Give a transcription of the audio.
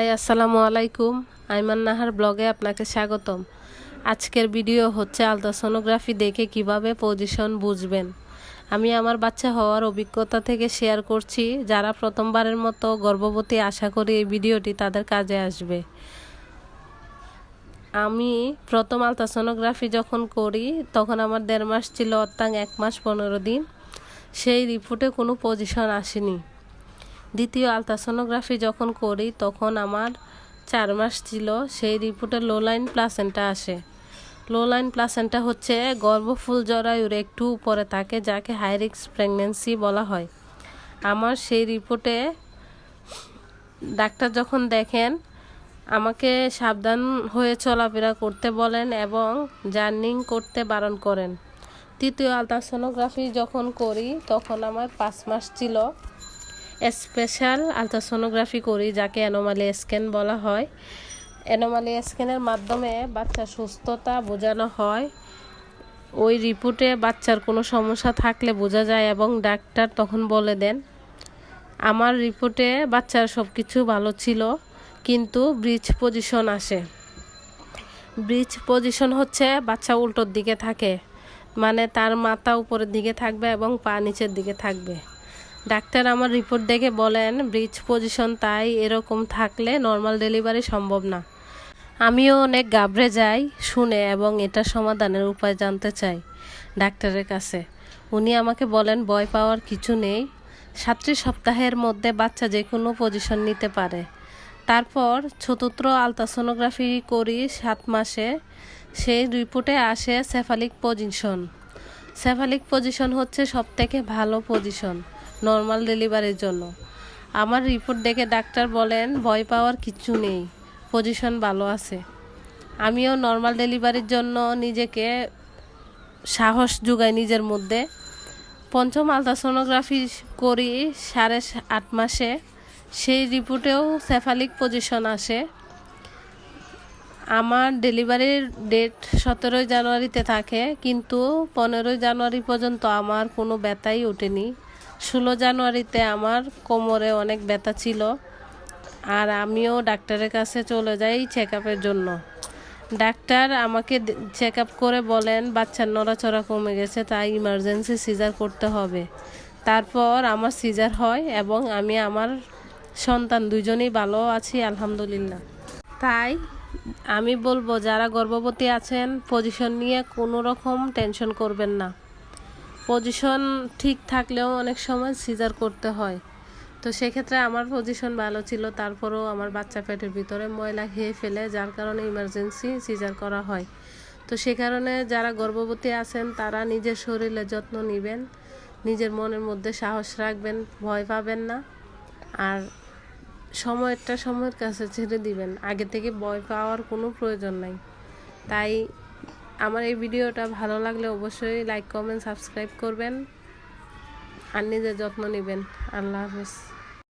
High, আসসালামু আলাইকুম। আইমান নাহার ব্লগে আপনাকে স্বাগতম। আজকের ভিডিও হচ্ছে আলট্রাসোনোগ্রাফি দেখে কীভাবে পজিশন বুঝবেন। আমি আমার বাচ্চা হওয়ার অভিজ্ঞতা থেকে শেয়ার করছি। যারা প্রথমবারের মতো গর্ভবতী, আশা করি এই ভিডিওটি তাদের কাজে আসবে। আমি প্রথম আলট্রাসোনোগ্রাফি যখন করি, তখন আমার দেড় মাস ছিল, অত্যাং এক মাস পনেরো দিন। সেই রিপোর্টে কোনো পজিশন আসেনি। দ্বিতীয় আলট্রাসোনোগ্রাফি যখন করি, তখন আমার চার মাস ছিল, সেই রিপোর্টে লো লাইন প্লাসেন্টা আসে। লো লাইন প্লাসেন্টা হচ্ছে গর্ভফুল জরায়ুর একটু উপরে থাকে, যাকে হাই রিস্ক প্রেগনেন্সি বলা হয়। আমার সেই রিপোর্টে ডাক্তার যখন দেখেন, আমাকে সাবধান হয়ে চলাফেরা করতে বলেন এবং জার্নিং করতে বারণ করেন। তৃতীয় আলট্রাসোনোগ্রাফি যখন করি, তখন আমার পাঁচ মাস ছিল। স্পেশাল আলট্রাসোনোগ্রাফি করি, যাকে অ্যানোমালি স্ক্যান বলা হয়। অ্যানোমালি স্ক্যানের মাধ্যমে বাচ্চার সুস্থতা বোঝানো হয়। ওই রিপোর্টে বাচ্চার কোনো সমস্যা থাকলে বোঝা যায় এবং ডাক্তার তখন বলে দেন, আমার রিপোর্টে বাচ্চার সব কিছু ভালো ছিল, কিন্তু ব্রিজ পজিশন আসে। ব্রিজ পজিশন হচ্ছে বাচ্চা উল্টোর দিকে থাকে মানে তার মাথা উপরের দিকে থাকবে এবং পা নিচের দিকে থাকবে। ডাক্তার আমার রিপোর্ট দেখে বলেন, ব্রিজ পজিশন তাই এরকম থাকলে নর্মাল ডেলিভারি সম্ভব না। আমিও অনেক গাবড়ে যাই, শুনে এবং এটা সমাধানের উপায় জানতে চাই ডাক্তারের কাছে। উনি আমাকে বলেন, ভয় পাওয়ার কিছু নেই। সাতটি সপ্তাহের মধ্যে বাচ্চা যে কোনো পজিশন নিতে পারে। তারপর চতুর্থ আলট্রাসোনোগ্রাফি করি সাত মাসে। সেই রিপোর্টে আসে সেফালিক পজিশন। সেফালিক পজিশন হচ্ছে সবথেকে ভালো পজিশন। নর্মাল ডেলিভারির জন্য। আমার রিপোর্ট দেখে ডাক্তার বলেন, ভয় পাওয়ার কিছু নেই পজিশন ভালো আছে। আমিও নর্মাল ডেলিভারির জন্য নিজেকে সাহস যোগাই নিজের মধ্যে। পঞ্চম আলট্রাসোনোগ্রাফি করি সাড়ে আট মাসে, সেই রিপোর্টেও সেফালিক পজিশন আসে। আমার ডেলিভারির ডেট সতেরোই জানুয়ারিতে থাকে, কিন্তু পনেরোই জানুয়ারি পর্যন্ত আমার কোনো ব্যথাই ওঠেনি। ষোলো জানুয়ারিতে আমার কোমরে অনেক ব্যথা ছিল আর আমিও ডাক্তারের কাছে চলে যাই চেক আপের জন্য। ডাক্তার আমাকে চেক আপ করে বলেন, বাচ্চার নড়াচড়া কমে গেছে, তাই ইমার্জেন্সি সিজার করতে হবে। তারপর আমার সিজার হয় এবং আমি আমার সন্তান দুজনেই ভালো আছি, আলহামদুলিল্লাহ। তাই আমি বলব, যারা গর্ভবতী আছেন পজিশন নিয়ে কোনো রকম টেনশন করবেন না। পজিশন ঠিক থাকলেও অনেক সময় সিজার করতে হয়। তো সেক্ষেত্রে আমার পজিশন ভালো ছিল, তারপরেও আমার বাচ্চা পেটের ভিতরে ময়লা খেয়ে ফেলে, যার কারণে ইমার্জেন্সি সিজার করা হয়। তো সে কারণে যারা গর্ভবতী আছেন, তারা নিজের শরীরে যত্ন নেবেন, নিজের মনের মধ্যে সাহস রাখবেন, ভয় পাবেন না, আর সময়টা সময়ের কাছে ছেড়ে দিবেন। আগে থেকে ভয় পাওয়ার কোনো প্রয়োজন নাই। তাই আমার এই ভিডিওটা ভালো লাগলে অবশ্যই লাইক কমেন্ট সাবস্ক্রাইব করবেন আর নিজের যত্ন নেবেন। আল্লাহ হাফেজ।